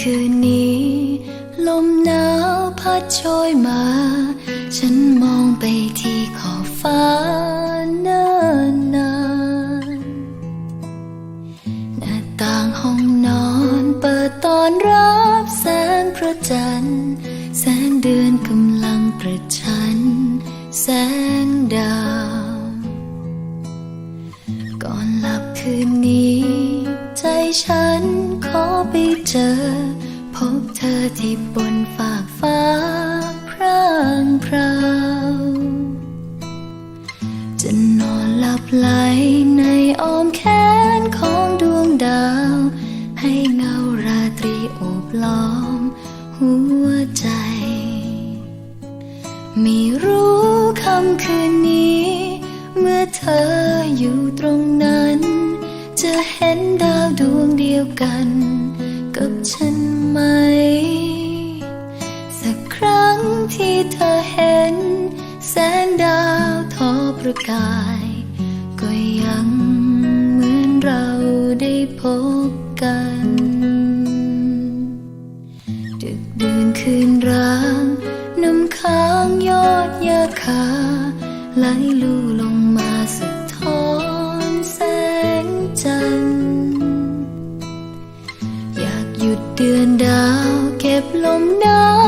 คืนนี้ ลมหนาวพัดโชยมา ฉันมองไปที่ขอบฟ้าเนิ่นนานหน้าต่างห้องนอนเปิดตอนรับแสงพระจันทร์แสงเดือนกำลังประชัน แสงดาว ก่อนหลับคืนนี้ ใจฉัน ไปเจอ พบเธอที่บนฝากฟ้าพร่างพราวจะนอนหลับไหลในอ้อมแขนของดวงดาว ให้เงาราตรีโอบล้อม หัวใจ ไม่รู้คำคืนนี้ เมื่อเธออยู่ตรงนั้น จะเห็นดาวดวงเดียวกัน ฉันไหม สักครั้งที่เธอเห็น แสงดาวทอประกาย ก็ยังเหมือนเราได้พบกัน ดึกดื่นคืนร้างน้ำค้างยอดยาคาไหลลู่ลง หยุดเดือนดาวเก็บลมหนาว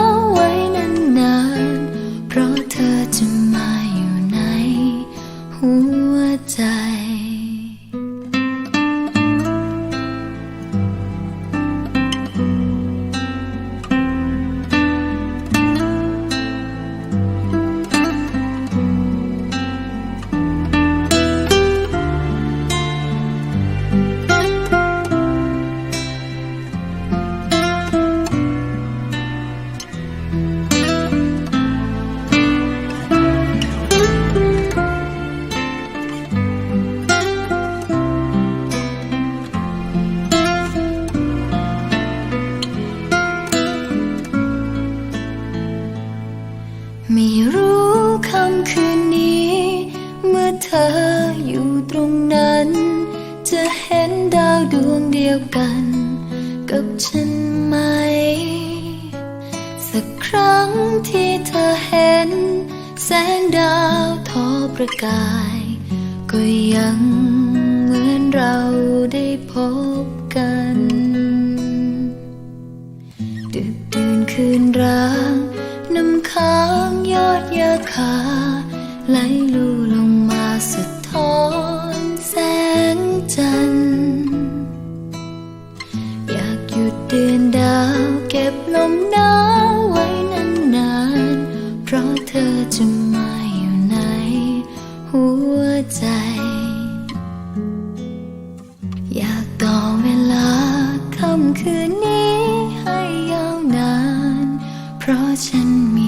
ไม่รู้คำคืนนี้ เมื่อเธออยู่ตรงนั้น จะเห็นดาวดวงเดียวกัน กับฉันไหม สักครั้งที่เธอเห็น แสงดาวทอประกาย ก็ยังเหมือนเราได้พบกันดึกดื่นคืนร้างน้ำค้าง ดยาคาไหลลู่ลงมาสะท้อนแสงจันทร์อยากหยุดเดือนดาวเก็บลมหนาวไว้นานๆ เพราะเธอจะมาอยู่ในหัวใจ อยากต่อเวลาค่ำคืนนี้ให้ยาวนาน เพราะฉันมี